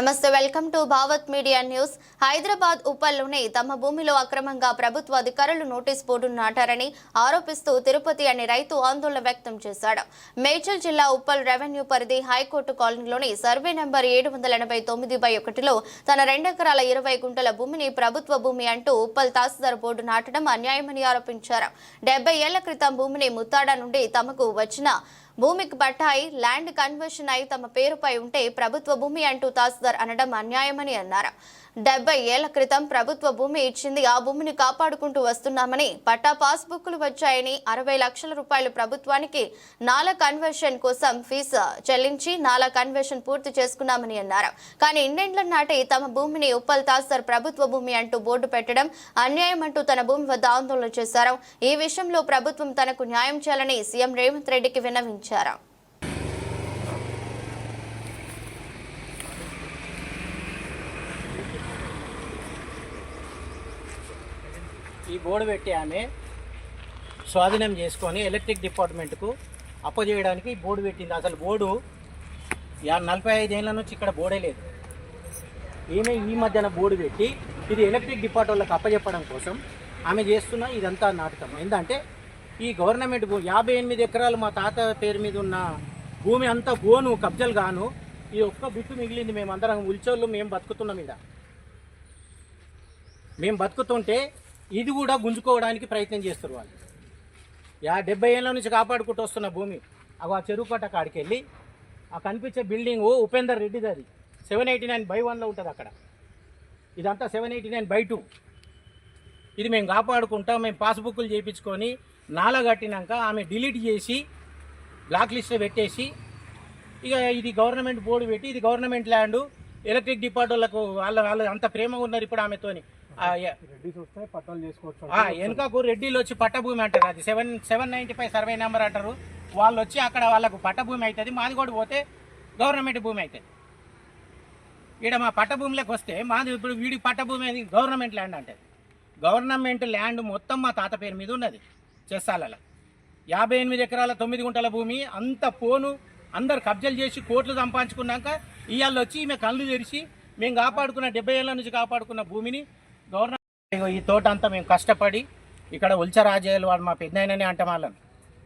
నమస్తే welcome to Bhavat media news. Hyderabad ఉప్పల్లోనే తమ భూమిలో అక్రమంగా ప్రభుత్వ అధికారులు నోటీస్ బోర్డును నాటారని ఆరోపిస్తూ తిరుపతి అనే రైతు ఆందోళన వ్యక్తం చేశాడు. మేడ్చల్ జిల్లా ఉప్పల్ రెవెన్యూ పరిధి హైకోర్టు కాలనీలోని సర్వే నెంబర్ ఏడు వందల ఎనభై తొమ్మిది బై ఒకటిలో తన రెండెకరాల ఇరవై గుంటల భూమిని ప్రభుత్వ భూమి అంటూ ఉప్పల్ తహసీల్దార్ బోర్డు నాటడం అన్యాయమని ఆరోపించారు. డెబ్బై ఏళ్ళ క్రితం భూమిని ముత్తాడ నుండి తమకు వచ్చిన భూమికి పట్టాయి ల్యాండ్ కన్వర్షన్ అయి తమ పేరుపై ఉంటే ప్రభుత్వ భూమి అంటూ తహసీల్దార్ అనడం అన్యాయమని అన్నారు. డెబ్బై ఏళ్ళ క్రితం ప్రభుత్వ భూమి ఇచ్చింది. ఆ భూమిని కాపాడుకుంటూ వస్తున్నామని పట్టా పాస్బుక్లు వచ్చాయని అరవై లక్షల రూపాయలు ప్రభుత్వానికి నాలా కన్వర్షన్ కోసం ఫీజు చెల్లించి నాలా కన్వర్షన్ పూర్తి చేసుకున్నామని అన్నారు. కానీ ఇన్నేండ్ల నాటి తమ భూమిని ఉప్పల్ తహసీల్దార్ ప్రభుత్వ భూమి అంటూ బోర్డు పెట్టడం అన్యాయం అంటూ తన భూమి వద్ద ఆందోళన చేశారు. ఈ విషయంలో ప్రభుత్వం తనకు న్యాయం చేయాలని సీఎం రేవంత్ రెడ్డికి విన్నవించారు. ఈ బోర్డు పెట్టి ఆమె స్వాధీనం చేసుకొని ఎలక్ట్రిక్ డిపార్ట్మెంట్కు అప్పజేయడానికి బోర్డు పెట్టింది. అసలు బోర్డు నలభై ఐదేళ్ళ నుంచి ఇక్కడ బోర్డే లేదు. ఈమె ఈ మధ్యన బోర్డు పెట్టి ఇది ఎలక్ట్రిక్ డిపార్ట్ వాళ్ళకి అప్పచెప్పడం కోసం ఆమె చేస్తున్న ఇదంతా నాటకం. ఏంటంటే ఈ గవర్నమెంట్ యాభై ఎనిమిది ఎకరాలు మా తాత పేరు మీద ఉన్న భూమి అంతా గోను కబ్జలు గాను ఈ ఒక్క బిట్టు మిగిలింది మేమందరం ఉల్చోళ్ళు మేము బతుకుతున్నాం మీద మేము బతుకుతుంటే ఇది కూడా గుంజుకోవడానికి ప్రయత్నం చేస్తారు వాళ్ళు. యా డెబ్బై ఏళ్ళ నుంచి కాపాడుకుంటూ వస్తున్న భూమి. అవి ఆ చెరువు కట్ట కాడికి వెళ్ళి ఆ కనిపించే బిల్డింగ్ ఉపేందర్ రెడ్డిది అది. సెవెన్ ఎయిటీ నైన్ బై వన్లో ఉంటుంది అక్కడ. ఇదంతా seven eighty nine by two. ఇది మేము కాపాడుకుంటాం మేము పాస్బుక్లు చేయించుకొని నాల కట్టినాక ఆమె డిలీట్ చేసి బ్లాక్ లిస్ట్లో పెట్టేసి ఇక ఇది గవర్నమెంట్ బోర్డు పెట్టి ఇది గవర్నమెంట్ ల్యాండ్ ఎలక్ట్రిక్ డిపార్ట్ వాళ్ళకు వాళ్ళ వాళ్ళు అంత ప్రేమగా ఉన్నారు ఇప్పుడు ఆమెతోని. వెనుకకు రెడ్డిలు వచ్చి పట్టభూమి అంటారు. అది seven seven ninety five survey number అంటారు. వాళ్ళు వచ్చి అక్కడ వాళ్ళకు పట్టభూమి అవుతుంది మాది కూడా పోతే గవర్నమెంట్ భూమి అవుతుంది. ఈడ మా పట్టభూమిలోకి వస్తే మాది ఇప్పుడు వీడి పట్టభూమి అది గవర్నమెంట్ ల్యాండ్ అంటే గవర్నమెంట్ ల్యాండ్ మొత్తం మా తాత పేరు మీద ఉన్నది చెస్సాలలో. యాభై ఎనిమిది ఎకరాల తొమ్మిది గుంటల భూమి అంత పోను అందరు కబ్జాలు చేసి కోట్లు సంపాదించుకున్నాక ఇవాళ వచ్చి ఈమె కళ్ళు తెరిచి మేము కాపాడుకున్న డెబ్బై ఏళ్ళ నుంచి కాపాడుకున్న భూమిని గవర్నమెంట్ ఈ తోట అంతా మేము కష్టపడి ఇక్కడ ఉల్చరాజేయులు వాళ్ళు మా పెద్దయిననే అంట వాళ్ళని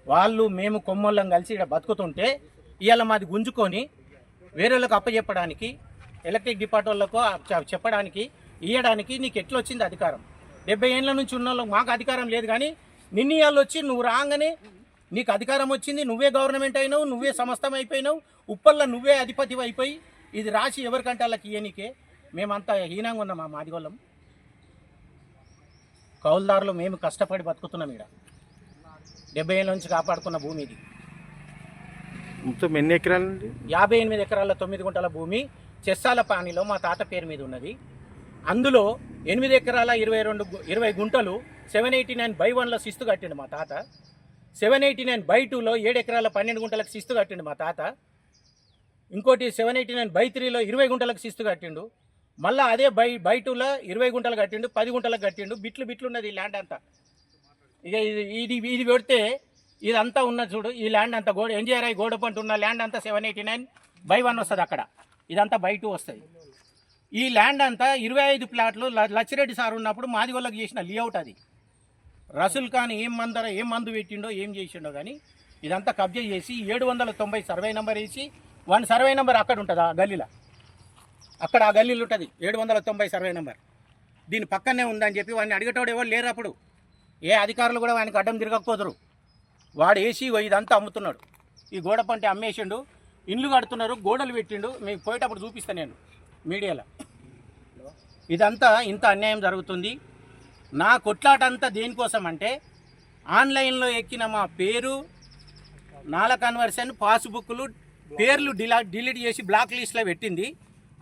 వాళ్ళు మేము కొమ్మల్లం కలిసి ఇక్కడ బతుకుతుంటే ఇవాళ మాది గుంజుకొని వేరే వాళ్ళకి అప్పచెప్పడానికి ఎలక్ట్రిక్ డిపార్ట్ వాళ్ళకు చెప్పడానికి ఇవ్వడానికి నీకు ఎట్లా వచ్చింది అధికారం? డెబ్బై ఏళ్ళ నుంచి ఉన్న మాకు అధికారం లేదు కానీ నిన్న ఇవాళ వచ్చి నువ్వు రాగానే నీకు అధికారం వచ్చింది నువ్వే గవర్నమెంట్ అయినావు నువ్వే సమస్తం అయిపోయినావు ఉప్పల్లో నువ్వే అధిపతి అయిపోయి ఇది రాసి ఎవరికంటే వాళ్ళకి ఇయ్యనికే. మేమంతా హీనంగా ఉన్నాం మా మాదిగోళ్ళం. కౌలుదారులు మేము కష్టపడి బతుకుతున్నాం ఇక్కడ. డెబ్బై ఏళ్ళ నుంచి కాపాడుకున్న భూమి ఇది. మొత్తం ఎన్ని ఎకరాలండి యాభై ఎనిమిది ఎకరాల తొమ్మిది గుంటల భూమి చెస్సాల పానీలో మా తాత పేరు మీద ఉన్నది. అందులో ఎనిమిది ఎకరాల ఇరవై రెండు ఇరవై గుంటలు సెవెన్ ఎయిటీ నైన్ బై వన్లో శిస్తు కట్టిండు మా తాత. సెవెన్ ఎయిటీ నైన్ బై టూలో ఏడు ఎకరాల పన్నెండు గుంటలకు శిస్తు కట్టిండు మా తాత. ఇంకోటి సెవెన్ ఎయిటీ నైన్ బై త్రీలో ఇరవై గుంటలకు శిస్తు కట్టిండు. మళ్ళీ అదే బై బయటలో ఇరవై గుంటలు కట్టిండు పది గుంటలకు కట్టిండు బిట్లు బిట్లు ఉన్నది ఈ ల్యాండ్ అంతా. ఇక ఇది ఇది ఇది పెడితే ఇదంతా ఉన్నది చూడు ఈ ల్యాండ్ అంతా గోడ ఎన్జిఆర్ఐ గోడ పంట ఉన్న ల్యాండ్ అంతా seven eighty nine by one వస్తుంది అక్కడ. ఇదంతా బై టూ వస్తుంది. ఈ ల్యాండ్ అంతా ఇరవై ఐదు ప్లాట్లు లచ్చిరెడ్డి సార్ ఉన్నప్పుడు మాది వాళ్ళకి చేసిన లేఅవుట్ అది. రసుల్ ఖాన్ ఏం మందర ఏం మందు పెట్టిండో ఏం చేసిండో కానీ ఇదంతా కబ్జా చేసి ఏడు వందల తొంభై సర్వే నెంబర్ వేసి వన్ సర్వే నెంబర్ అక్కడ ఉంటుంది ఆ గల్లీలో. అక్కడ ఆ గల్లీలు ఉంటుంది. ఏడు వందల తొంభై సర్వే నెంబర్. దీని పక్కనే ఉందని చెప్పి వాడిని అడిగేటోడు ఎవరు లేరు అప్పుడు. ఏ అధికారులు కూడా ఆయనకు అడ్డం తిరగకపోదురు. వాడు వేసి ఇదంతా అమ్ముతున్నాడు. ఈ గోడ పంట అమ్మేసిండు. ఇండ్లు కడుతున్నారు గోడలు పెట్టిండు. మీకు పోయేటప్పుడు చూపిస్తాను నేను మీడియాలో. ఇదంతా ఇంత అన్యాయం జరుగుతుంది. నా కొట్లాట అంతా దేనికోసం అంటే ఆన్లైన్లో ఎక్కిన మా పేరు నాల కన్వర్షన్ పాస్బుక్లు పేర్లు డిలా డిలీట్ చేసి బ్లాక్ లిస్ట్లో పెట్టింది.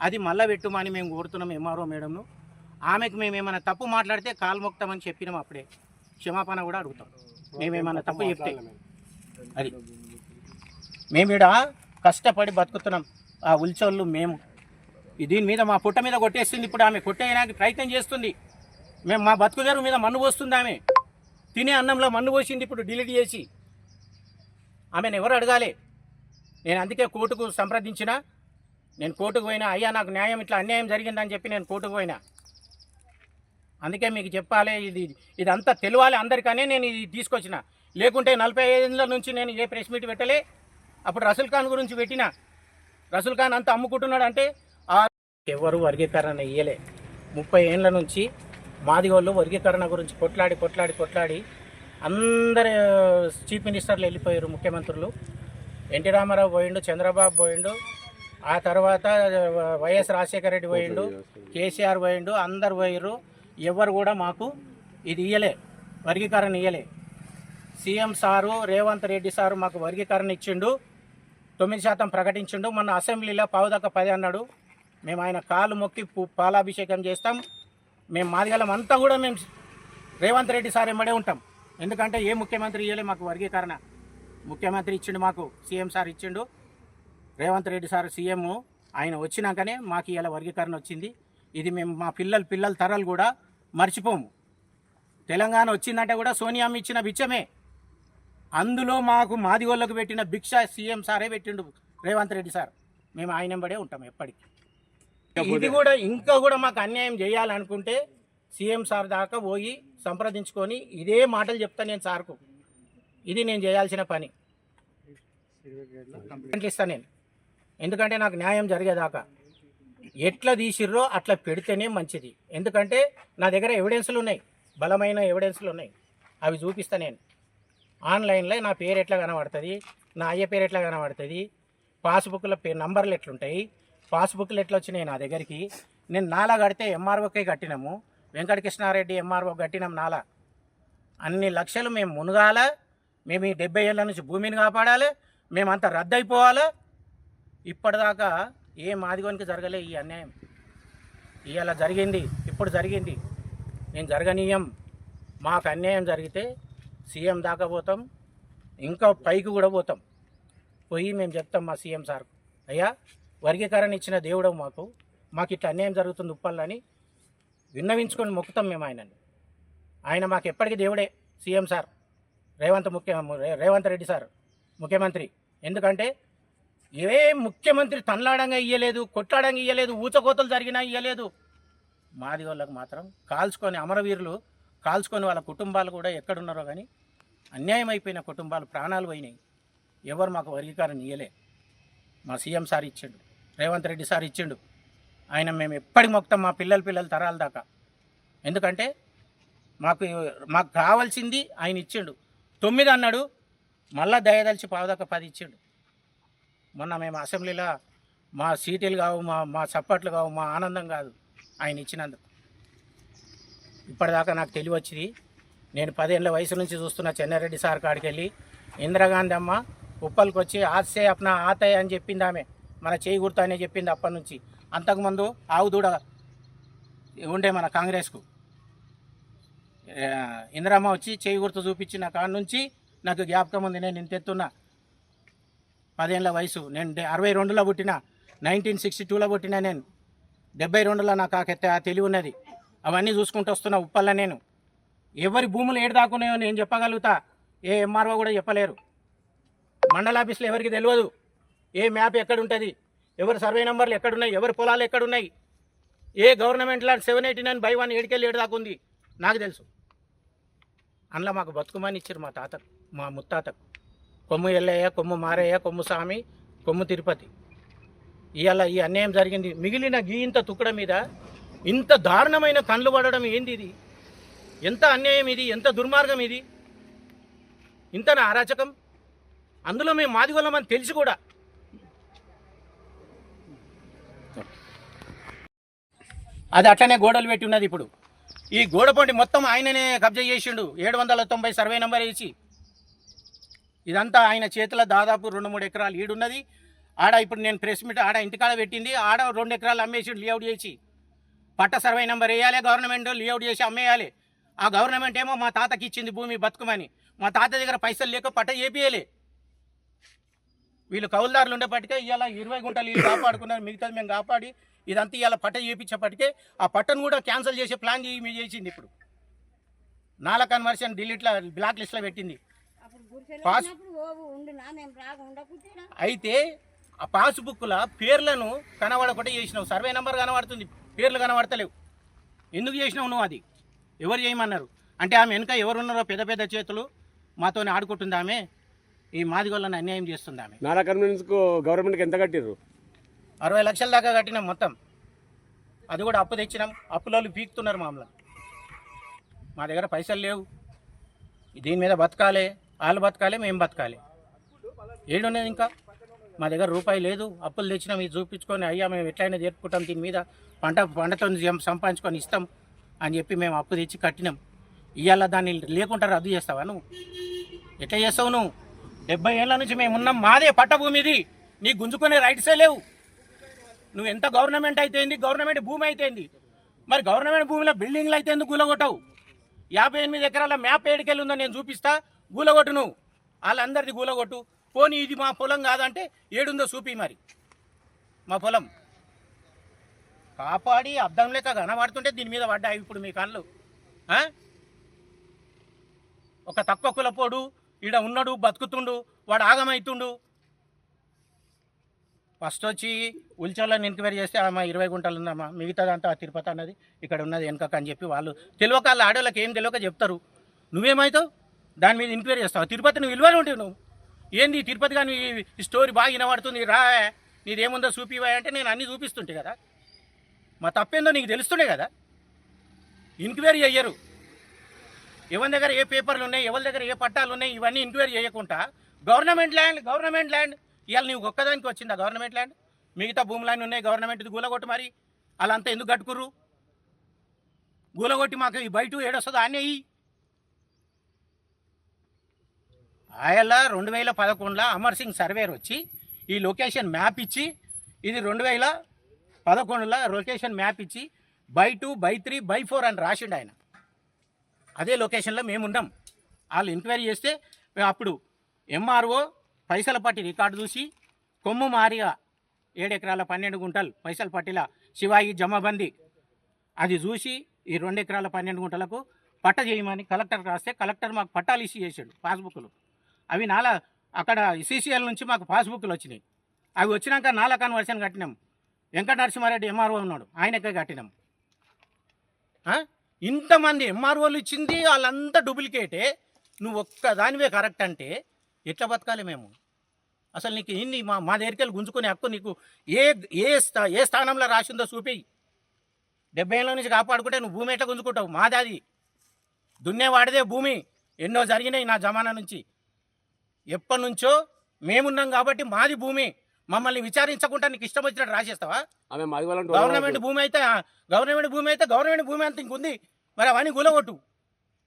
అది మళ్ళీ పెట్టుమని మేము కోరుతున్నాం ఎంఆర్ఓ మేడంను. ఆమెకు మేము ఏమైనా తప్పు మాట్లాడితే కాల్మొక్తామని చెప్పినాం అప్పుడే. క్షమాపణ కూడా అడుగుతాం. మేమేమైనా తప్పు చెప్తే అది. మేము ఈడ కష్టపడి బతుకుతున్నాం. ఆ ఉల్చోళ్ళు మేము. దీని మీద మా పుట్ట మీద కొట్టేస్తుంది. ఇప్పుడు ఆమె కొట్టేయడానికి ప్రయత్నం చేస్తుంది. మేము మా బతుకుదేరు మీద మన్ను పోస్తుంది ఆమె. తినే అన్నంలో మన్ను పోసింది ఇప్పుడు డిలీట్ చేసి. ఆమెను ఎవరు అడగాలి? నేను అందుకే కోర్టుకు సంప్రదించిన. నేను కోర్టుకు పోయినా అయ్యా నాకు న్యాయం ఇట్లా అన్యాయం జరిగిందని చెప్పి నేను కోర్టుకు పోయినా. అందుకే మీకు చెప్పాలి ఇది ఇదంతా తెలియాలి అందరికనే నేను ఇది తీసుకొచ్చిన. లేకుంటే నలభై ఐదుల నుంచి నేను ఏ ప్రెస్ మీట్ పెట్టలే. అప్పుడు రసూల్ ఖాన్ గురించి పెట్టిన. రసూల్ ఖాన్ అంతా అమ్ముకుంటున్నాడు అంటే ఆ ఎవరు వర్గీకరణ ఇయ్యలే. ముప్పై ఏళ్ళ నుంచి మాది వాళ్ళు వర్గీకరణ గురించి కొట్లాడి కొట్లాడి కొట్లాడి అందరు చీఫ్ మినిస్టర్లు వెళ్ళిపోయారు ముఖ్యమంత్రులు. ఎన్టీ రామారావు పోయిండు చంద్రబాబు పోయిండు ఆ తర్వాత వైఎస్ రాజశేఖర రెడ్డి పోయిండు కేసీఆర్ పోయిండు అందరు పోయిర్రు. ఎవరు కూడా మాకు ఇది ఇయ్యలే వర్గీకరణ ఇయ్యలే. CM sir Revanth Reddy sir మాకు వర్గీకరణ ఇచ్చిండు తొమ్మిది శాతం ప్రకటించిండు. మొన్న అసెంబ్లీలో పావుదాకా పది అన్నాడు. మేము ఆయన కాలు మొక్కి పు- పాలాభిషేకం చేస్తాం. మేము మాదిగలం అంతా కూడా మేము రేవంత్ రెడ్డి సార్ ఎంబడే ఉంటాం. ఎందుకంటే ఏ ముఖ్యమంత్రి ఇయ్యలే మాకు వర్గీకరణ. ముఖ్యమంత్రి ఇచ్చిండు మాకు సీఎం సార్ ఇచ్చిండు. రేవంత్ రెడ్డి సార్ సీఎం ఆయన వచ్చినాకనే మాకు ఇలా వర్గీకరణ వచ్చింది. ఇది మేము మా పిల్లలు పిల్లల తరాలు కూడా మర్చిపోము. తెలంగాణ వచ్చిందంటే కూడా సోనియామ్మ ఇచ్చిన బిచ్చమే. అందులో మాకు మాదిగోళ్ళకు పెట్టిన భిక్ష సీఎం సారే పెట్టిండు రేవంత్ రెడ్డి సార్. మేము ఆయన వెంబడే ఉంటాం ఎప్పటికీ. ఇది కూడా ఇంకా కూడా మాకు అన్యాయం చేయాలనుకుంటే సీఎం సార్ దాకా పోయి సంప్రదించుకొని ఇదే మాటలు చెప్తా నేను సార్కు. ఇది నేను చేయాల్సిన పని. ఇస్తాను నేను. ఎందుకంటే నాకు న్యాయం జరిగేదాకా. ఎట్లా తీసిర్రో అట్లా పెడితేనే మంచిది. ఎందుకంటే నా దగ్గర ఎవిడెన్స్లు ఉన్నాయి. బలమైన ఎవిడెన్స్లు ఉన్నాయి. అవి చూపిస్తా నేను. ఆన్లైన్లో నా పేరు ఎట్లా కనబడుతుంది? నా అయ్య పేరు ఎట్లా కనబడుతుంది? పాస్బుక్ల పే నంబర్లు ఎట్లుంటాయి? పాస్బుక్లు ఎట్లా వచ్చినాయి నా దగ్గరికి? నేను నాలా కడితే ఎంఆర్ఓకే కట్టినాము. వెంకటకృష్ణారెడ్డి ఎంఆర్ఓ కట్టినాం నాలా. అన్ని లక్షలు మేము మునగాల. మేము ఈ డెబ్బై ఏళ్ళ నుంచి భూమిని కాపాడాలి. మేమంతా రద్దయిపోవాలి. ఇప్పటిదాకా ఏ మాదిగోనికి జరగలే ఈ అన్యాయం. ఇవాళ జరిగింది ఇప్పుడు జరిగింది. నేను జరగనీయం. మాకు అన్యాయం జరిగితే సీఎం దాకా పోతాం ఇంకా పైకి కూడా పోతాం. పోయి మేము చెప్తాం మా సీఎం సార్. అయ్యా వర్గీకరణ ఇచ్చిన దేవుడు మాకు. మాకు ఇట్లా అన్యాయం జరుగుతుంది ఉప్పల్లని విన్నవించుకొని మొక్కుతాం మేము ఆయనని. ఆయన మాకు ఎప్పటికీ దేవుడే సీఎం సార్. రేవంత్ ముఖ్య రేవంత్ రెడ్డి సార్ ముఖ్యమంత్రి. ఎందుకంటే ఏ ముఖ్యమంత్రి తన్లాడంగా ఇయ్యలేదు కొట్లాడంగా ఇయ్యలేదు ఊచకోతలు జరిగినా ఇయ్యలేదు. మాది వాళ్ళకు మాత్రం కాల్చుకొని అమరవీరులు కాల్చుకొని వాళ్ళ కుటుంబాలు కూడా ఎక్కడున్నారో కానీ అన్యాయం అయిపోయిన కుటుంబాలు ప్రాణాలు పోయినాయి. ఎవరు మాకు వర్గీకరణ ఇయ్యలే. మా సీఎం సార్ ఇచ్చిండు రేవంత్ రెడ్డి సార్ ఇచ్చిండు. ఆయన మేము ఎప్పటికి మొక్తాం మా పిల్లల పిల్లల తరాల దాకా. ఎందుకంటే మాకు మాకు కావాల్సింది ఆయన ఇచ్చిండు. తొమ్మిది అన్నాడు మళ్ళా దయదలిచి పావుదాకా పది ఇచ్చిండు. మొన్న మేము అసెంబ్లీలో మా సీటీలు కావు మా మా చప్పట్లు కావు మా ఆనందం కాదు ఆయన ఇచ్చినందుకు. ఇప్పటిదాకా నాకు తెలివచ్చింది. నేను పదేళ్ళ వయసు నుంచి చూస్తున్న చెన్నారెడ్డి సార్ కాడికి వెళ్ళి ఇందిరాగాంధీ అమ్మ ఉప్పల్కి వచ్చి ఆసే అప్నా ఆతయ్య అని చెప్పింది ఆమె. మన చేయి గుర్తు అనే చెప్పింది అప్పటి నుంచి. అంతకుముందు ఆవు దూడ ఉండే మన కాంగ్రెస్కు. ఆ, ఇందిరమ్మ వచ్చి చేయి గుర్తు చూపించిన కాడ నుంచి నాకు జ్ఞాపకం ఉంది. నేను ఇంత ఎత్తున్నా. పదేళ్ళ వయసు. నేను అరవై రెండులో పుట్టిన నైన్టీన్ సిక్స్టీ టూలో పుట్టిన నేను. డెబ్బై రెండులో నాకు ఆ ఆ తెలివి ఉన్నది. అవన్నీ చూసుకుంటూ వస్తున్నా ఉప్పల్లా నేను. ఎవరి భూములు ఏడు దాకున్నాయో నేను చెప్పగలుగుతా. ఏ ఎంఆర్ఓ కూడా చెప్పలేరు. మండల ఆఫీస్లో ఎవరికి తెలియదు. ఏ మ్యాప్ ఎక్కడ ఉంటుంది ఎవరి సర్వే నెంబర్లు ఎక్కడున్నాయి? ఎవరి పొలాలు ఎక్కడున్నాయి? ఏ government land seven eighty nine by one ఏడుకెళ్ళి ఏడు దాకా ఉంది? నాకు తెలుసు. అందులో మాకు బతుకుమని ఇచ్చారు మా తాతకు మా ముత్తాతకు. కొమ్ము ఎల్లయ్య కొమ్ము మారయ్య కొమ్ము స్వామి కొమ్ము తిరుపతి. ఇవాళ ఈ అన్యాయం జరిగింది. మిగిలిన గీ ఇంత తుక్కడ మీద ఇంత దారుణమైన కండ్లు పడడం ఏంది ఇది? ఎంత అన్యాయం ఇది? ఎంత దుర్మార్గం ఇది? ఇంత నా అరాచకం? అందులో మేము మాదిగొల్లమని తెలిసి కూడా అది అట్లనే గోడలు పెట్టి ఉన్నది ఇప్పుడు. ఈ గోడ మొత్తం ఆయననే కబ్జా చేసిండు. ఏడు వందల తొంభై సర్వే నెంబర్ వేసి ఇదంతా ఆయన చేతిలో దాదాపు రెండు మూడు ఎకరాలు ఈడున్నది. ఆడ ఇప్పుడు నేను ప్రెస్ మీట్ ఆడ ఇంటికాడ పెట్టింది. ఆడ రెండు ఎకరాలు అమ్మేసి లేఅవుట్ చేసి. పట్ట సర్వే నెంబర్ వేయాలి గవర్నమెంట్ లేఅవుట్ చేసి అమ్మేయాలి. ఆ గవర్నమెంట్ ఏమో మా తాతకి ఇచ్చింది భూమి బతుకమని. మా తాత దగ్గర పైసలు లేక పట్ట చేపియలే. వీళ్ళు కౌలుదారులు ఉండేప్పటికే ఇవాళ ఇరవై గుంటలు వీళ్ళు కాపాడుకున్నారు. మిగతాది మేము కాపాడి ఇదంతా ఇవాళ పట్ట చేయించేపటికే ఆ పట్టను కూడా క్యాన్సిల్ చేసే ప్లాన్ చేయి చేసింది ఇప్పుడు. నాలా కన్వర్షన్ డిలీట్లో బ్లాక్ లిస్ట్లో పెట్టింది. అయితే ఆ పాస్బుక్ల పేర్లను కనబడకుండా చేసినావు. సర్వే నెంబర్ కనబడుతుంది. పేర్లు కనబడతలేవు. ఎందుకు చేసినావు నువ్వు అది? ఎవరు చేయమన్నారు? అంటే ఆమె వెనుక ఎవరున్నారో పెద్ద పెద్ద చేతులు మాతోనే ఆడుకుంటుంది ఆమె. ఈ మాదిగోళ్ళని అన్యాయం చేస్తుంది ఆమె. కన్వీనెన్స్కు గవర్నమెంట్కి ఎంత కట్టిర్రు? అరవై లక్షల దాకా కట్టినాం మొత్తం. అది కూడా అప్పు తెచ్చినాం. అప్పులలో పీకుతున్నారు మామూలు మా దగ్గర పైసలు లేవు. దీని మీద బతకాలి? వాళ్ళు బతకాలి మేము బతకాలి. ఏడున్నది ఇంకా? మా దగ్గర రూపాయి లేదు అప్పులు తెచ్చినాం మీరు చూపించుకొని అయ్యా మేము ఎట్లయినా జరుపుకుంటాం దీని మీద పంట పంటతో సంపాదించుకొని ఇస్తాం అని చెప్పి మేము అప్పు తెచ్చి కట్టినాం. ఇవాళ దాన్ని లేకుండా రద్దు చేస్తావా నువ్వు? ఎట్లా చేస్తావు నువ్వు? డెబ్బై ఏళ్ళ నుంచి మేము ఉన్నాం మాదే పట్టభూమిది. నీ గుంజుకునే రైట్సే లేవు. నువ్వు ఎంత గవర్నమెంట్ అయితేంది గవర్నమెంట్ భూమి అయితేంది మరి గవర్నమెంట్ భూమిలో బిల్డింగ్లు అయితే ఎందుకు గులగొట్టవు యాభై ఎనిమిది ఎకరాల మ్యాప్ ఏడికెళ్ళి ఉందో నేను చూపిస్తా. గూలగొట్టు నువ్వు. వాళ్ళందరిది గూలగొట్టు. పోనీ ఇది మా పొలం కాదంటే ఏడుందో చూపి మరి. మా పొలం. కాపాడి అద్దం లేక కనబడుతుంటే దీని మీద పడ్డాయి ఇప్పుడు మీ కళ్ళు. ఒక తక్కువ కులపోడు ఈడ ఉన్నాడు బతుకుతుండు వాడు ఆగమైతుండు. ఫస్ట్ వచ్చి ఉల్చోళ్ళని ఎంక్వైరీ చేస్తే ఆమె ఇరవై గుంటలు ఉందమ్మా మిగతాదంతా తిరుపతి అన్నది ఇక్కడ ఉన్నది వెనకక అని చెప్పి వాళ్ళు తెలియక వాళ్ళ ఆడవాళ్ళకి ఏం తెలియక చెప్తారు. నువ్వేమవుతావు దాని మీద ఎంక్వైరీ చేస్తావు. తిరుపతి నువ్వు విలువలు ఉంటావు నువ్వు. ఏంది తిరుపతి కానీ ఈ స్టోరీ బాగా వినబడుతుంది రా నీదేముందో చూపివా అంటే నేను అన్నీ చూపిస్తుంటే కదా. మా తప్పేందో నీకు తెలుస్తుండే కదా. ఎంక్వైరీ అయ్యరు ఎవరి దగ్గర ఏ పేపర్లు ఉన్నాయి ఎవరి దగ్గర ఏ పట్టాలు ఉన్నాయి ఇవన్నీ ఎంక్వైరీ చేయకుండా గవర్నమెంట్ ల్యాండ్ గవర్నమెంట్ ల్యాండ్. ఇవాళ నీవు ఒక్కదానికి వచ్చిందా గవర్నమెంట్ ల్యాండ్? మిగతా భూములన్నీ ఉన్నాయి గవర్నమెంట్ గూలగొట్టు మరి. అలా అంతా ఎందుకు కట్టుకుర్రు? గూలగొట్టి మాకు ఈ బయట ఏడొస్తుందా? అన్నీ అయ్యి ఆయల రెండు వేల పదకొండులో అమర్ సింగ్ సర్వేర్ వచ్చి ఈ లొకేషన్ మ్యాప్ ఇచ్చి ఇది రెండు వేల పదకొండులో లొకేషన్ మ్యాప్ ఇచ్చి by two by three by four అని రాసిండు ఆయన. అదే లొకేషన్లో మేము ఉన్నాం వాళ్ళు ఎంక్వైరీ చేస్తే అప్పుడు ఎంఆర్ఓ పైసల పట్టి రికార్డు చూసి కొమ్ము మారిగా ఏడెకరాల పన్నెండు గుంటలు పైసల పట్టిల శివాయి జమబంది అది చూసి ఈ రెండు ఎకరాల పన్నెండు గుంటలకు పట్ట చేయమని కలెక్టర్ రాస్తే కలెక్టర్ మాకు పట్టాలు ఇష్యూ చేశాడు పాస్బుక్లు. అవి నాలా అక్కడ సీసీఎల్ నుంచి మాకు పాస్బుక్లు వచ్చినాయి. అవి వచ్చినాక నాలా కన్వర్షన్ కట్టినాం. వెంకట నరసింహారెడ్డి ఎంఆర్ఓ ఉన్నాడు ఆయనకే కట్టినాం. ఇంతమంది ఎంఆర్ఓలు ఇచ్చింది వాళ్ళంతా డూప్లికేటే. నువ్వు ఒక్క దానివే కరెక్ట్ అంటే ఎట్లా బతకాలి మేము? అసలు నీకు ఇన్ని మా మా దగ్గరికి వెళ్ళి గుంజుకునే హక్కు నీకు ఏ ఏ స్థా ఏ స్థానంలో రాసిందో చూపేయి. డెబ్బై ఏళ్ళ నుంచి కాపాడుకుంటే నువ్వు భూమి ఎట్లా గుంజుకుంటావు? మాది అది. దున్నేవాడిదే భూమి. ఎన్నో జరిగినాయి నా జమానా నుంచి. ఎప్పటి నుంచో మేమున్నాం కాబట్టి మాది భూమి. మమ్మల్ని విచారించకుండా నీకు ఇష్టం వచ్చినట్టు రాసేస్తావా? గవర్నమెంట్ భూమి అయితే గవర్నమెంట్ భూమి అయితే గవర్నమెంట్ భూమి అంత ఇంకుంది. మరి అవన్నీ గులగొట్టు.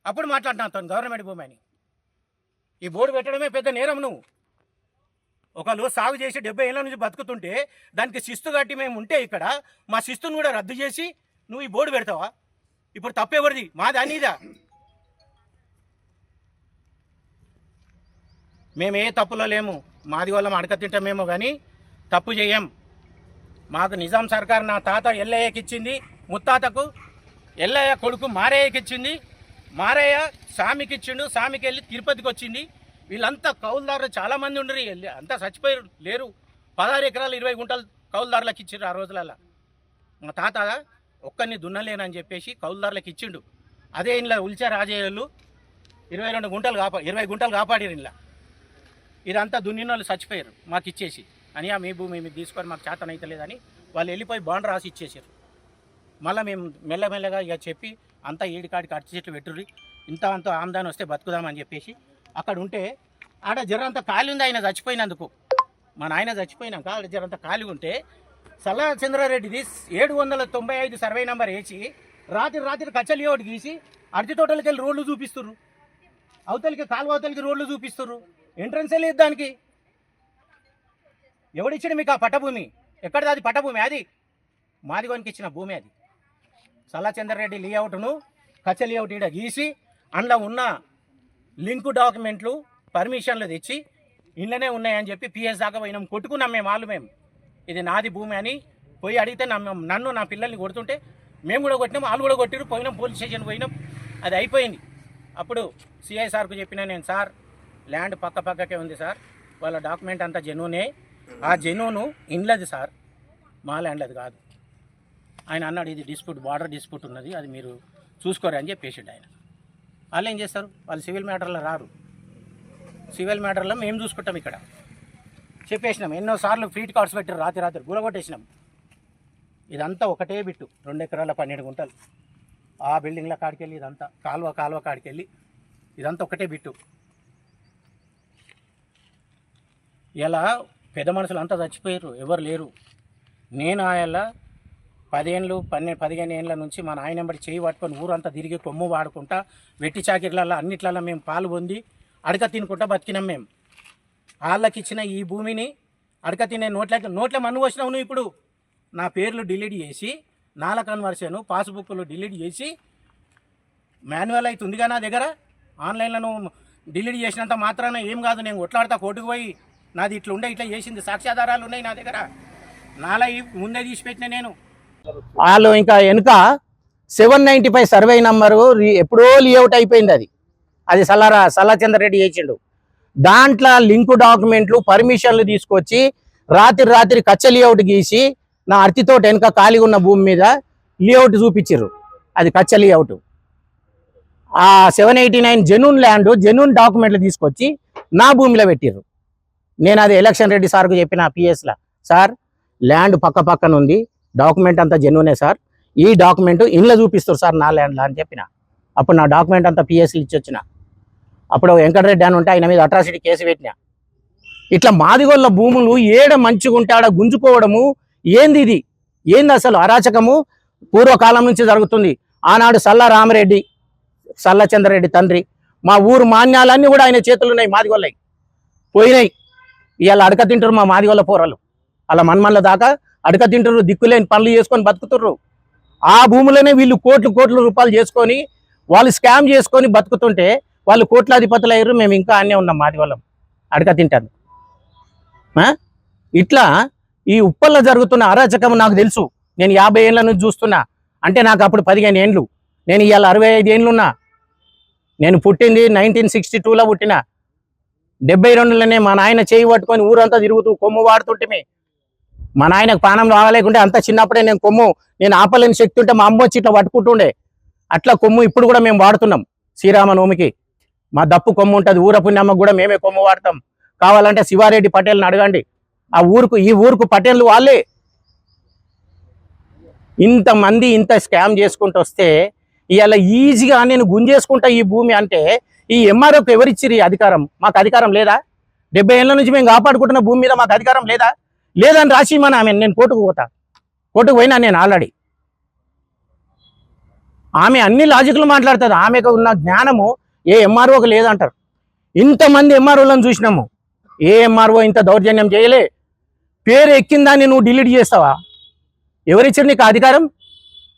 అప్పుడు మాట్లాడుతున్నా తను గవర్నమెంట్ భూమి అని. ఈ బోర్డు పెట్టడమే పెద్ద నేరం నువ్వు. ఒకళ్ళు సాగు చేసి డెబ్బై ఏళ్ళ నుంచి బతుకుతుంటే దానికి శిస్తు కట్టి మేము ఉంటే ఇక్కడ మా శిస్తును కూడా రద్దు చేసి నువ్వు ఈ బోర్డు పెడతావా? ఇప్పుడు తప్పెవరిది? మాది అనిదా మేము ఏ తప్పులో లేము. మాది వాళ్ళం అడక తింటామేమో కానీ తప్పు చేయం. మాకు నిజాం సర్కార్ నా తాత ఎల్లయ్యకి ఇచ్చింది. ముత్తాతకు ఎల్లయ్య కొడుకు మారయ్యకి ఇచ్చింది. మారయ్య స్వామికి ఇచ్చిండు. స్వామికి వెళ్ళి తిరుపతికి వచ్చింది. వీళ్ళంతా కౌలుదారులు చాలా మంది ఉండరు. అంతా చచ్చిపోయారు లేరు. పదహారు ఎకరాలు ఇరవై గుంటలు కౌలుదారులకు ఇచ్చిండ్రు ఆ రోజులలో మా తాత ఒక్కరిని దున్నలేనని చెప్పేసి కౌలుదారులకు ఇచ్చిండు. అదే ఇంట్లో ఉల్చా రాజయ్యలు ఇరవై రెండు గుంటలు కాపా ఇరవై గుంటలు కాపాడారు ఇంట్లో ఇదంతా దున్నిన వాళ్ళు చచ్చిపోయారు మాకు ఇచ్చేసి. అని మీ భూమి మీరు తీసుకొని మాకు చేతన అయితే లేదని వాళ్ళు వెళ్ళిపోయి బాండ్ రాసి ఇచ్చేసారు. మళ్ళీ మేము మెల్లమెల్లగా ఇక చెప్పి అంతా ఏడికాడికి అరటి చెట్లు పెట్టుర్రి ఇంత అంత ఆమ్దాని వస్తే బతుకుదామని చెప్పేసి అక్కడ ఉంటే ఆడ జరంత ఖాళీ ఉంది ఆయన చచ్చిపోయినందుకు. మా నాయన చచ్చిపోయినాక ఆడ జరంత ఖాళీ ఉంటే సల్లా చంద్రారెడ్డిది ఏడు వందల తొంభై ఐదు సర్వే నెంబర్ వేసి రాత్రి రాత్రి కచ్చలి ఒకటి గీసి అరటి తోటలకి వెళ్ళి రోడ్లు చూపిస్తుర్రు. అవతలికి కాలువ అవతలికి రోడ్లు చూపిస్తుర్రు. ఎంట్రన్స్ లేదు దానికి. ఎవడిచ్చాడు మీకు ఆ పట్టభూమి? ఎక్కడిది అది పట్టభూమి? అది మాదిగోనికి ఇచ్చిన భూమి అది. సల్లాచంద్రరెడ్డి లేఅవుట్ను కచ్చ లేఅవుట్ ఈడ గీసి అందులో ఉన్న లింకు డాక్యుమెంట్లు పర్మిషన్లు తెచ్చి ఇంట్లోనే ఉన్నాయని చెప్పి పిఎస్ దాకా పోయినాం. కొట్టుకున్నాం మేము వాళ్ళు మేము. ఇది నాది భూమి అని పోయి అడిగితే నన్ను నన్ను నా పిల్లల్ని కొడుతుంటే మేము కూడా కొట్టినాం వాళ్ళు కూడా కొట్టిరు పోయినాం పోలీస్ స్టేషన్ పోయినాం. అది అయిపోయింది. అప్పుడు సిఐ సార్కు చెప్పిన నేను సార్ ల్యాండ్ పక్క పక్కకే ఉంది సార్. వాళ్ళ డాక్యుమెంట్ అంతా జెన్యునే. ఆ జెనోను ఇండ్లది సార్. మా ల్యాండ్ అది కాదు. ఆయన అన్నాడు ఇది డిస్ప్యూట్ బార్డర్ డిస్ప్యూట్ ఉన్నది. అది మీరు చూసుకోరు అని చెప్పేసిండు ఆయన. వాళ్ళు ఏం చేస్తారు? వాళ్ళు సివిల్ మ్యాటర్లో రారు. సివిల్ మ్యాటర్లో మేము చూసుకుంటాం ఇక్కడ. చెప్పేసినాం. ఎన్నోసార్లు ఫీట్ కార్డ్స్ పెట్టారు రాత్రి రాత్రి. గులగొట్టేసినాం. ఇదంతా ఒకటే బిట్టు. రెండు ఎకరాల పన్నెండు గుంటలు. ఆ బిల్డింగ్ల కాడికెళ్ళి ఇదంతా కాలువ కాలువ కాడికెళ్ళి ఇదంతా ఒకటే బిట్టు. ఇలా పెద్ద మనుషులు అంతా చచ్చిపోయారు? ఎవరు లేరు. నేను ఆయన పదేళ్ళు పన్నెండు పదిహేను ఏళ్ళ నుంచి మా నాయన బట్టి చేయి పట్టుకొని ఊరంతా తిరిగి కొమ్ము వాడుకుంటా వెట్టి చాకిర్లలో అన్నిట్లలో మేము పాలు పొంది అడక తినుకుంటా బతికినాం మేము. వాళ్ళకి ఇచ్చిన ఈ భూమిని అడక తినే నోట్ల నోట్ల మన్ను వచ్చినావు నువ్వు ఇప్పుడు? నా పేర్లు డిలీట్ చేసి నాల కన్వర్షన్ పాస్బుక్లు డిలీట్ చేసి మాన్యువల్ అయితే ఉందిగా నా దగ్గర? ఆన్లైన్లో నువ్వు డిలీట్ చేసినంత మాత్రాన ఏం కాదు నేను కొట్లాడతా కోర్టుకు పోయి నాది ఇట్లా ఉండే ఇట్లా చేసింది. సాక్ష్యాధారాలు ఉన్నాయి నా దగ్గర. నాలా ముందే తీసి పెట్టిన నేను. వాళ్ళు ఇంకా వెనుక seven ninety five survey number ఎప్పుడో లీఅవుట్ అయిపోయింది అది. అది సల్లారా సల్లాచంద్ర రెడ్డి చేసిండు. దాంట్లో లింకు డాక్యుమెంట్లు పర్మిషన్లు తీసుకొచ్చి రాత్రి రాత్రి కచ్చ లేఅవుట్ గీసి నా అర్తితోట వెనుక ఖాళీగా ఉన్న భూమి మీద లేఅవుట్ చూపించారు అది కచ్చ లేఅవుట్ ఆ seven eighty nine genuine land genuine డాక్యుమెంట్లు తీసుకొచ్చి నా భూమిలో పెట్టిర్రు. నేను అది ఎలక్షన్ రెడ్డి సార్కు చెప్పిన పిఎస్లా. సార్ ల్యాండ్ పక్క పక్కన ఉంది. డాక్యుమెంట్ అంతా జెన్యునే సార్. ఈ డాక్యుమెంట్ ఇంట్లో చూపిస్తారు సార్ నా ల్యాండ్లో అని చెప్పిన. అప్పుడు నా డాక్యుమెంట్ అంతా పిఎస్లు ఇచ్చి వచ్చిన అప్పుడు వెంకటరెడ్డి అని ఉంటే ఆయన మీద అట్రాసిటీ కేసు పెట్టిన. ఇట్లా మాదిగోళ్ళ భూములు ఏడ మంచిగా గుంజుకోవడము ఏంది ఇది? ఏంది అసలు అరాచకము? పూర్వకాలం నుంచి జరుగుతుంది. ఆనాడు సల్ల రామరెడ్డి సల్ల చంద్రరెడ్డి తండ్రి. మా ఊరు మాన్యాలన్నీ కూడా ఆయన చేతులు ఉన్నాయి మాదిగోళ్ళవి పోయినాయి. ఇవాళ అడక తింటారు మా మాదిగోళ్ళ పోరాలు. అలా మన్మన్ల దాకా అడక తింటారు దిక్కులేని పనులు చేసుకొని బతుకుతుర్రు. ఆ భూములనే వీళ్ళు కోట్లు కోట్ల రూపాయలు చేసుకొని వాళ్ళు స్కామ్ చేసుకొని బతుకుతుంటే వాళ్ళు కోట్లాధిపతులు అయ్యారు మేము ఇంకా అన్నే ఉన్నాం మాది వాళ్ళం. అడక తింటాను ఇట్లా ఈ ఉప్పల్లో జరుగుతున్న అరాచకం నాకు తెలుసు. నేను యాభై ఏళ్ళ నుంచి చూస్తున్నా. అంటే నాకు అప్పుడు పదిహేను ఏండ్లు నేను ఇవాళ అరవై ఐదు ఏండ్లు ఉన్నా నేను పుట్టింది నైన్టీన్ సిక్స్టీ టూలో పుట్టిన. డెబ్బై రెండులోనే మా నాయన చేయి పట్టుకొని ఊరంతా తిరుగుతూ కొమ్ము వాడుతుంటే మా నాయనకు ప్రాణం రావాలేకుంటే అంత చిన్నప్పుడే నేను కొమ్ము నేను ఆపలేని శక్తి ఉంటే మా అమ్మ వచ్చి ఇట్లా పట్టుకుంటుండే. అట్లా కొమ్ము ఇప్పుడు కూడా మేము వాడుతున్నాం శ్రీరామ నవమికి మా దప్పు కొమ్ము ఉంటుంది ఊర పుణ్యమ్మకు కూడా మేమే కొమ్ము వాడతాం. కావాలంటే శివారెడ్డి పటేల్ని అడగండి. ఆ ఊరుకు ఈ ఊరుకు పటేళ్ళు వాళ్ళే. ఇంతమంది ఇంత స్కామ్ చేసుకుంటూ వస్తే ఇలా ఈజీగా నేను గుంజేసుకుంటా ఈ భూమి అంటే ఈ ఎంఆర్ఓకి ఎవరిచ్చిరి అధికారం? మాకు అధికారం లేదా? డెబ్బై ఏళ్ళ నుంచి మేము కాపాడుకుంటున్న భూమి మీద మాకు అధికారం లేదా? లేదని రాసి మన ఆమె నేను కోర్టుకు పోతా. కోర్టుకు పోయినా నేను ఆల్రెడీ. ఆమె అన్ని లాజిక్లు మాట్లాడుతుంది. ఆమెకు ఉన్న జ్ఞానము ఏ ఎంఆర్ఓకి లేదంటారు. ఇంతమంది ఎంఆర్ఓలను చూసినాము. ఏ ఎంఆర్ఓ ఇంత దౌర్జన్యం చేయలే? పేరు ఎక్కిందాన్ని నువ్వు డిలీట్ చేస్తావా? ఎవరిచ్చారు నీకు ఆ అధికారం?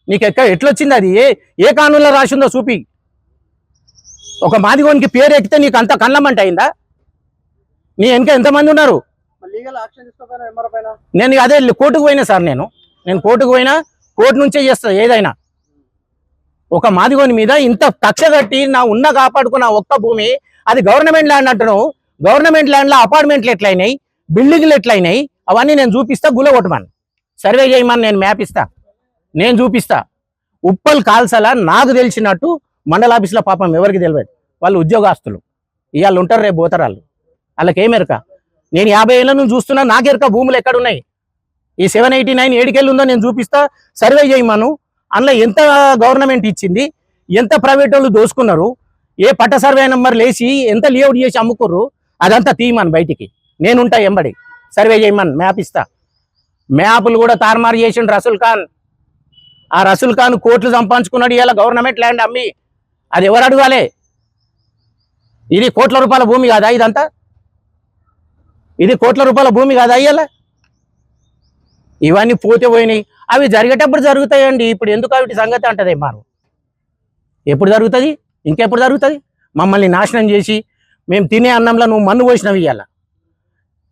నీకు ఎక్క ఎట్లొచ్చింది అది? ఏ ఏ కానూన్లో రాసిందో చూపి. ఒక మాదిగోనికి పేరు ఎక్కితే నీకు అంత కళ్ళమంట అయిందా? నీ వెనక ఎంతమంది ఉన్నారు? నేను అదే కోర్టుకు పోయినా సార్ నేను. నేను కోర్టుకు పోయినా కోర్టు నుంచే చేస్తా ఏదైనా. ఒక మాదిగోని మీద ఇంత కక్ష కట్టి నా ఉన్న కాపాడుకున్న ఒక్క భూమి అది గవర్నమెంట్ ల్యాండ్ అంటున్నావు. గవర్నమెంట్ ల్యాండ్లో అపార్ట్మెంట్లు ఎట్లయినాయి? బిల్డింగ్లు ఎట్లయినాయి? అవన్నీ నేను చూపిస్తా గుల కొట్టమని. సర్వే చేయమని నేను మ్యాప్ ఇస్తా. నేను చూపిస్తా. ఉప్పల్ కాల్సల నాకు తెలిసినట్టు మండల ఆఫీసులో పాపం ఎవరికి తెలియదు వాళ్ళు ఉద్యోగస్తులు. ఇవాళ ఉంటారు రేపు పోతారు వాళ్ళు. వాళ్ళకి ఏమెరక నేను యాభై ఏళ్ళ నుంచి చూస్తున్నా నాకెరక భూములు ఎక్కడున్నాయి? ఈ సెవెన్ ఎయిటీ నైన్ ఏడుకెళ్ళి ఉందో నేను చూపిస్తా సర్వే చేయమను. అందులో ఎంత గవర్నమెంట్ ఇచ్చింది ఎంత ప్రైవేట్ వాళ్ళు దోసుకున్నారు ఏ పట్ట సర్వే నెంబర్ లేచి ఎంత లేఅవుట్ చేసి అమ్ముకుర్రు అదంతా తీయమను బయటికి. నేనుంటా ఎంబడి. సర్వే చేయమని మ్యాప్ ఇస్తా. మ్యాప్లు కూడా తారుమారు చేసిండు రసూల్ ఖాన్. ఆ రసూల్ ఖాన్ కోట్లు సంపాదించుకున్నాడు ఇలా గవర్నమెంట్ ల్యాండ్ అమ్మి. అది ఎవరు అడగాలి? ఇది కోట్ల రూపాయల భూమి కాదా ఇదంతా? ఇది కోట్ల రూపాయల భూమి కాదా అయ్యాల ఇవన్నీ పోతే పోయినాయి. అవి జరిగేటప్పుడు జరుగుతాయండి. ఇప్పుడు ఎందుకు అవిటి సంగతి అంటది మారు. ఎప్పుడు జరుగుతుంది? ఇంకెప్పుడు జరుగుతుంది? మమ్మల్ని నాశనం చేసి మేము తినే అన్నంలో నువ్వు మన్ను పోసినవి ఇవ్వాల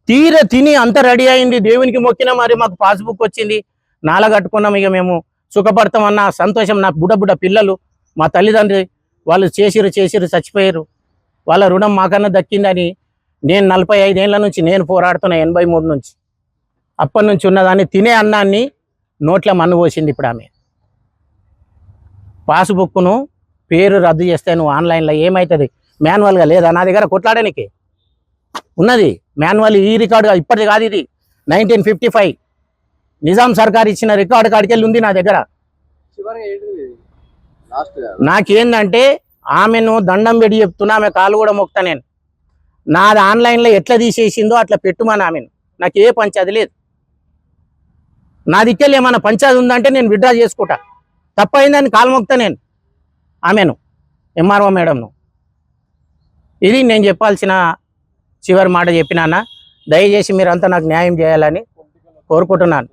తీర తిని అంత రెడీ అయింది. దేవునికి మొక్కినా మరి మాకు పాస్బుక్ వచ్చింది. నాల కట్టుకున్నాం ఇక మేము. సుఖపడతాం అన్న సంతోషం నాకు బుడ్డ బుడ్డ పిల్లలు మా తల్లిదండ్రి వాళ్ళు చేసిరు చేసిరు చచ్చిపోయారు వాళ్ళ రుణం మాకన్నా దక్కిందని నేను నలభై ఐదేళ్ళ నుంచి నేను పోరాడుతున్నా ఎనభై మూడు నుంచి. అప్పటి నుంచి ఉన్నదాన్ని తినే అన్నాన్ని నోట్ల మన్ను పోసింది ఇప్పుడు ఆమె. పాస్బుక్ను పేరు రద్దు చేస్తే నువ్వు ఆన్లైన్లో ఏమవుతుంది మాన్యువల్గా లేదా? నా దగ్గర కొట్లాడడానికి ఉన్నది. మాన్యువల్ ఈ రికార్డు ఇప్పటిది కాదు ఇది. Nineteen fifty five. నిజాం సర్కార్ ఇచ్చిన రికార్డు కాడికెళ్ళి ఉంది నా దగ్గర చివరిగా ఏంటిది ఇది లాస్ట్ నాకేందంటే ఆమెను దండం పెట్టి చెప్తున్నా ఆమె కాలు కూడా మొక్తా నేను. నాది ఆన్లైన్లో ఎట్లా తీసేసిందో అట్లా పెట్టుమని ఆమెను. నాకు ఏ పంచాది లేదు. నా దిక్కెళ్ళి ఏమైనా పంచాది ఉందంటే నేను విడ్డ్రా చేసుకుంటా. తప్పైందని కాలు మొక్తా నేను ఆమెను ఎంఆర్ఓ మేడంను. ఇది నేను చెప్పాల్సిన చివరి మాట చెప్పినానా దయచేసి మీరంతా నాకు న్యాయం చేయాలని కోరుకుంటున్నాను.